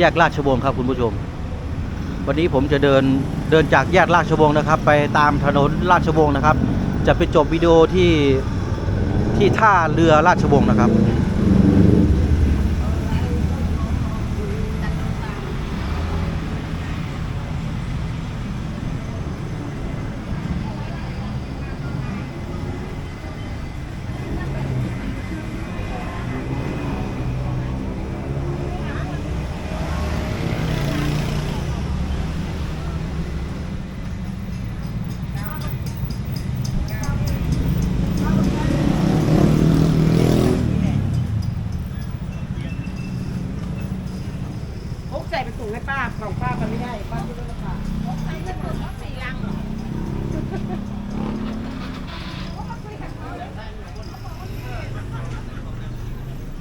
แยกราชวงศ์ครับคุณผู้ชม วันนี้ผมจะเดินเดินจากแยกราชวงศ์นะครับ ไปตามถนนราชวงศ์นะครับ จะไปจบวิดีโอที่ที่ท่าเรือราชวงศ์นะครับ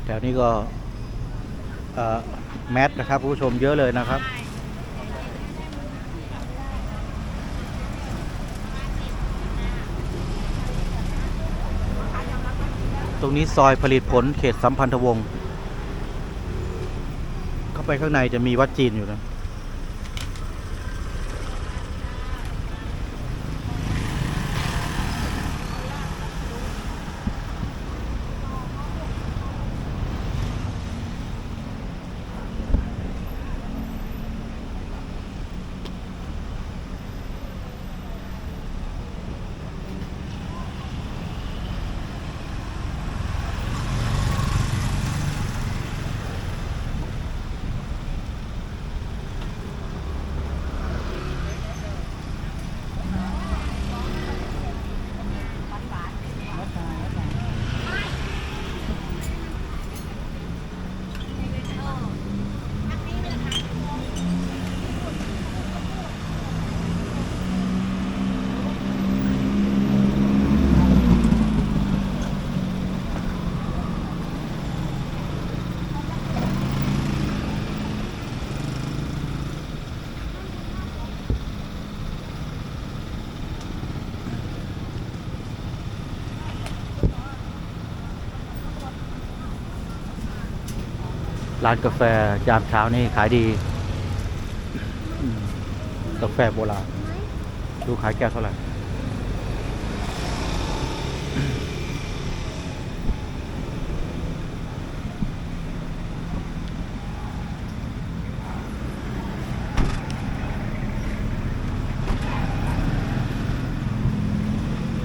ถวนี้ก็แมสนะครับ ผู้ชมเยอะเลยนะครับตรงนี้ซอยผลิตผลเขตสัมพันธวงศ์เข้าไปข้างในจะมีวัดจีนอยู่นะ ร้านกาแฟยามเช้านี่ขายดี กาแฟโบราณดูขายแก้วเท่าไหร่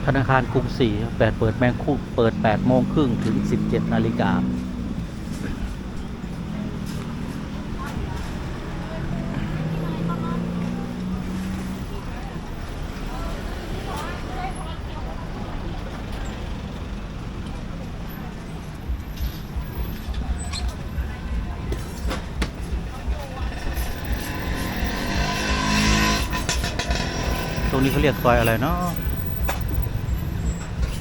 ธนาคารกรุงศรีแปดเปิดแมงคุเปิด 8 โมงครึ่งถึง 17 นาฬิกา นี้เขาเรียกซอยอะไรเนาะ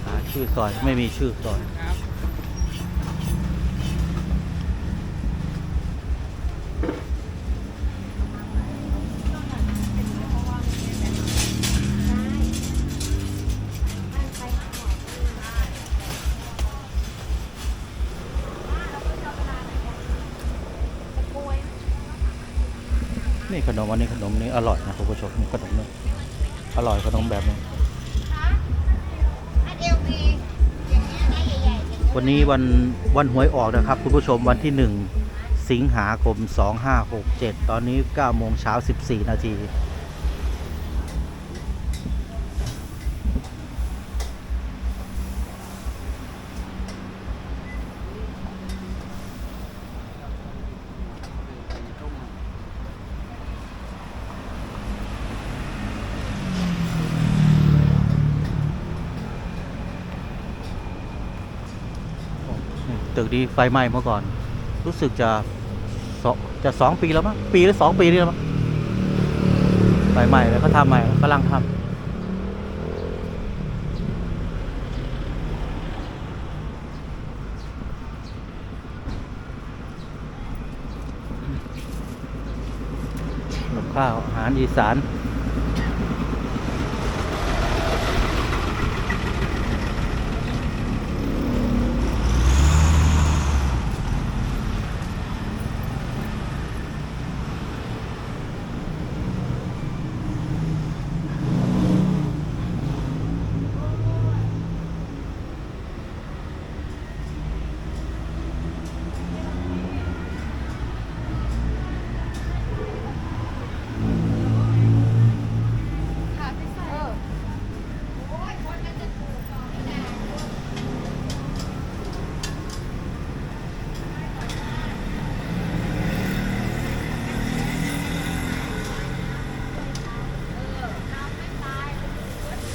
หาชื่อซอยไม่มีชื่อซอยนี่ขนมอันนี้ขนมนี้อร่อยนะคุณผู้ชมขนมนี้ อร่อยขนมแบบนี้ วันนี้วันวันหวยออกนะครับ คุณผู้ชมวันที่หนึ่งสิงหาคม 2567 ตอนนี้9โมงเช้า 14 นาที ตึกนี้ไฟไหม้เมื่อก่อน รู้สึกจะสองจะสองปีแล้วมั้งปีหรือสองปีนี่แล้วมั้งไฟไหม้แล้วเขาทำใหม่กำลังทำข้าวอาหารอีสาน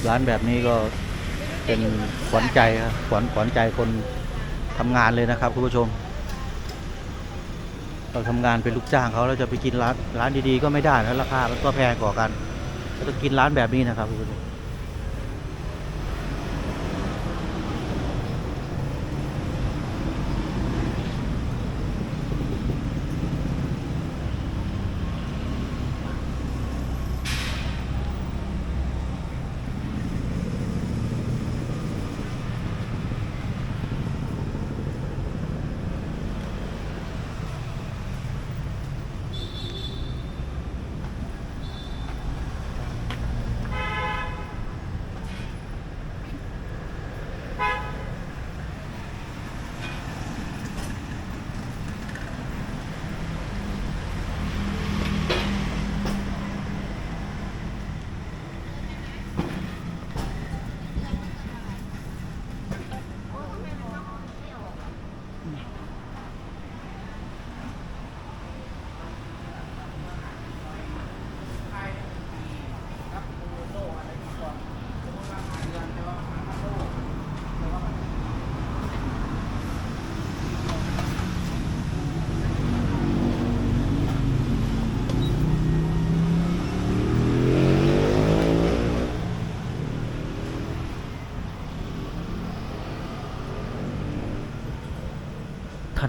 ร้านแบบนี้ก็เป็นขวัญใจครับขวัญขวัญใจคนทำงานเลยนะครับคุณผู้ชม เราทำงานเป็นลูกจ้างเขาเราจะไปกินร้านร้านดีๆก็ไม่ได้นะราคามันก็แพงกว่ากันเราต้องกินร้านแบบนี้นะครับคุณผู้ชม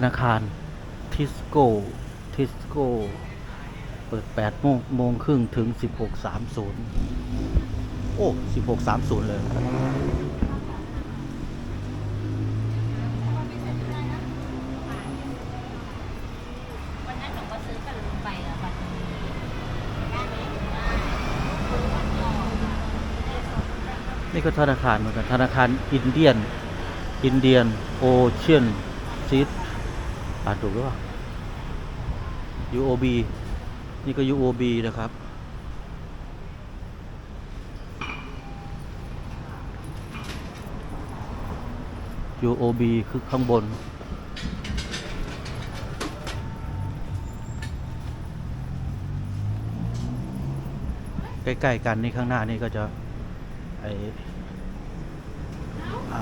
นาคารทิสโก้ทิสโก้ เปิด8โมงโมงครึ่งถึง 16.30 โอ้ 16.30 เลย วันนั้นหนูก็ซื้อกันไปแล้วบัตรนี้ได้ไหมนี่ก็ธนาคารเหมือนกัน ธนาคารอินเดียน อินเดียนโอเชียนซีดานถูกหรือเปล่า UOB นี่ก็ UOB นะครับ UOB คือข้างบน ใกล้ๆกันนี่ข้างหน้านี่ก็จะไอ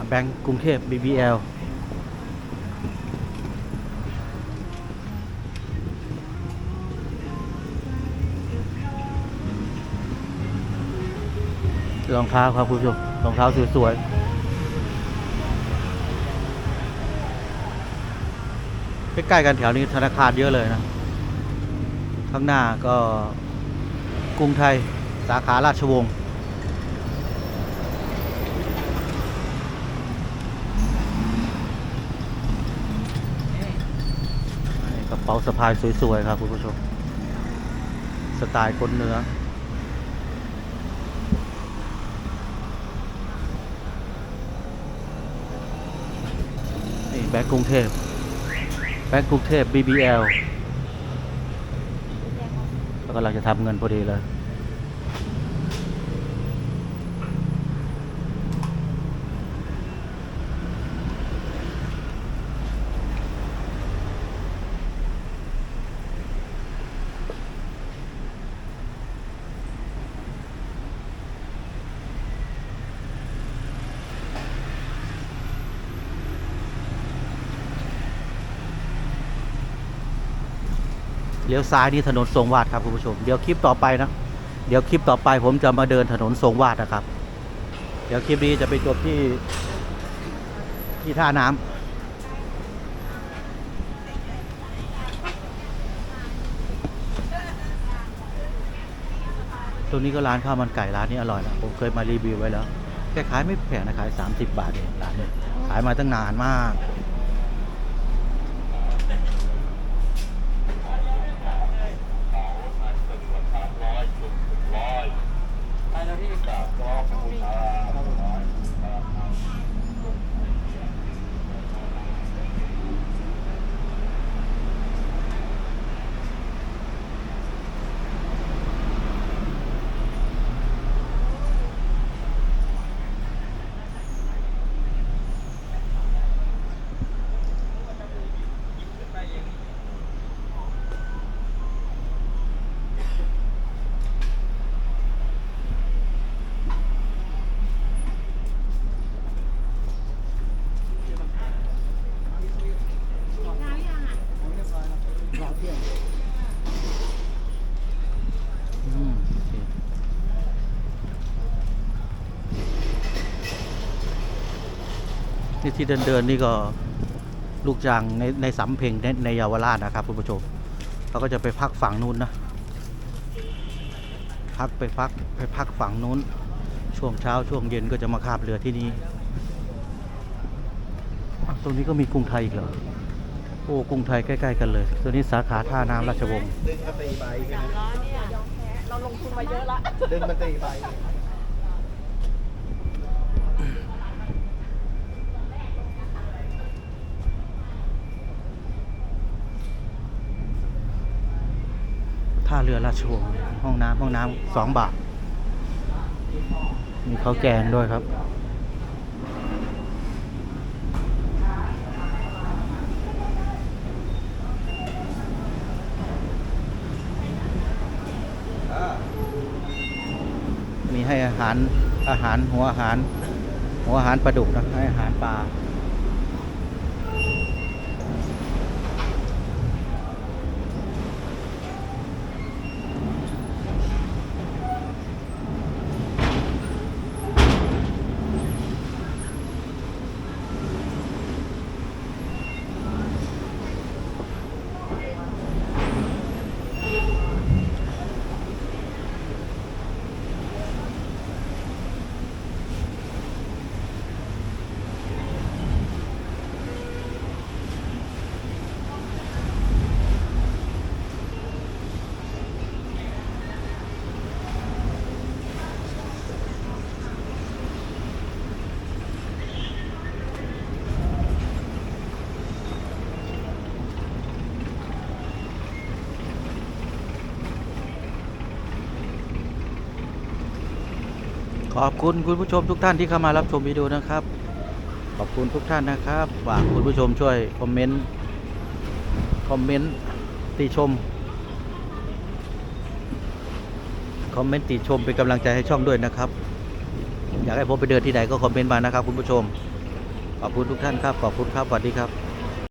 แบงก์กรุงเทพ BBL รองเท้าครับคุณผู้ชมรองเท้าสวยๆใกล้ๆกันแถวนี้ธนาคารเยอะเลยนะ ข้างหน้าก็กรุงไทยสาขาราชวงศ์กระเป๋าสะพายสวยๆครับคุณผู้ชม สไตล์คนเนื้อ นี่แบ งก์กรุงเทพแบงก์กรุงเทพ BBL แล้วกำลังจะทำเงินพอดีเลย เลี้ยวซ้ายนี่ถนนทรงวาดครับคุณผู้ชม เดี๋ยวคลิปต่อไปนะ เดี๋ยวคลิปต่อไปผมจะมาเดินถนนทรงวาดนะครับ เดี๋ยวคลิปนี้จะไปจบที่ที่ท่าน้ำตรงนี้ก็ร้านข้าวมันไก่ร้านนี้อร่อยนะผมเคยมารีวิวไว้แล้วแค่ขายไม่แพงนะขาย 30 บาทเองร้านนี้ขายมาตั้งนานมาก Oh, ที่ที่เดินเดินๆนี่ก็ลูกจ้างในในสำเพ็งในในเยาวราชนะครับคุณผู้ชมเขาก็จะไปพักฝั่งนู้นนะพักไปพักไปพักฝั่งนู้น ช่วงเช้าช่วงเย็นก็จะมาคาบเรือที่นี่อ้าวตรงนี้ก็มีกรุงไทยอีกเหรอโอ้กรุงไทยใกล้ๆกันเลย ตัวนี้สาขาท่าน้ำราชวงศ์ดึงมาตีใบแค่นั้นร้านเนี่ยเราลงทุนมาเยอะละดึงมาตีใบ ท่าเรือราชวงศ์ห้องน้ำห้องน้ำสองบาท มีข้าวแกงด้วยครับ มีให้อาหารอาหารหัวอาหาร หัวอาหารปลาดุกนะให้อาหารปลา ขอบคุณคุณผู้ชมทุกท่านที่เข้ามารับชมวิดีโอนะครับ ขอบคุณทุกท่านนะครับ ฝากคุณผู้ชมช่วยคอมเมนต์ คอมเมนต์ติชม คอมเมนต์ติชมเป็นกำลังใจให้ช่องด้วยนะครับ อยากให้ผมไปเดินที่ไหนก็คอมเมนต์มานะครับ คุณผู้ชม ขอบคุณทุกท่านครับ ขอบคุณครับ สวัสดีครับ